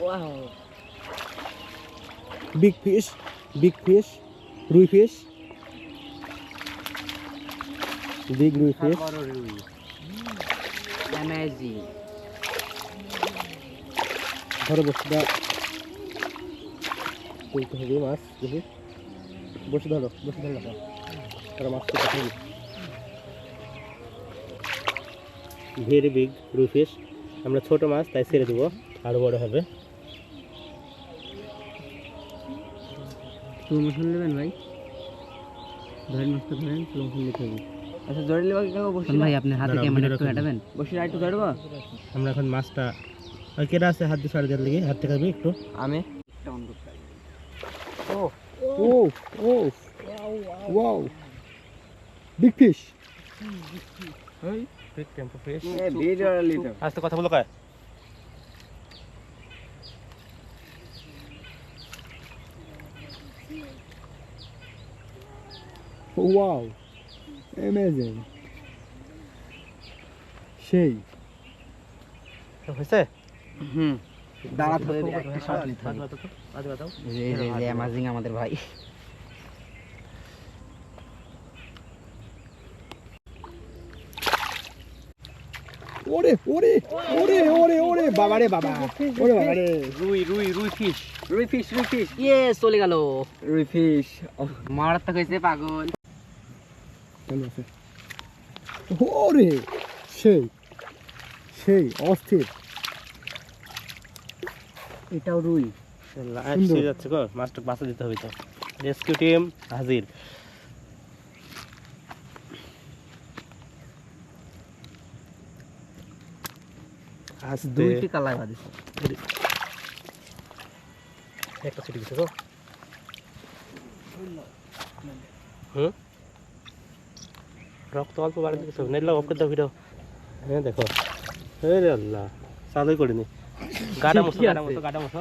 Wow big fish big fish rui fish big rui fish amazing ধরো বসিটা তুলতে হবে মাছ দেখি বসে ধরো বসে ধরো না ধরো মাছ তুলতে হবে ভেরি বিগ রুই ফিশ আমরা ছোট মাছ তাই ছেড়ে দেবো আরও বড় হবে স্লো মোশন নেবেন ভাই? ধরেন মাছটা ধরেন স্লো মোশন নিতে হবে। আচ্ছা ধরে নেবা কি কাকু বসে ভাই আপনি হাতে ক্যামেরা একটু। হাঁটাবেন বসে একটু ধরবো আমরা এখন মাছটা ওই কেটে আছে? হাত দিয়ে সাড়ে দেওয়ার লেগে। হাত থেকে একটু। আমি? ও ও ও wow. Big fish big tempo fish এ বিগ আর আজ তো কথা বলো কয়। ওয়াও অ্যামেজিং সেই হয়েছে হুম আমাদের ভাই ওরে ওরে ওরে ওরে ওরে বাবারে বাবা ওরে বাবারে রুই রুই রুই fish rui fish rui fish ইয়ে চলে গেল। রুই ফিশ মারাত্মক হয়েছে পাগল। কেমন আছে? ওরে সেই সেই অস্থির। এটাও রুই। যাচ্ছে গো মাছটা বাঁচা দিতে হবে তো। রেস্কিউ টিম হাজির। দুইটি বাদিছে একটা ছিটে গেছে গো হুম? রক্ত অল্প বাড়ি দিয়েছে নেলে অফ করে দাও ভিডিও হ্যাঁ দেখো আল্লাহ, চালুই করিনি। গাডা মশো গাডা মশো গাডা মশো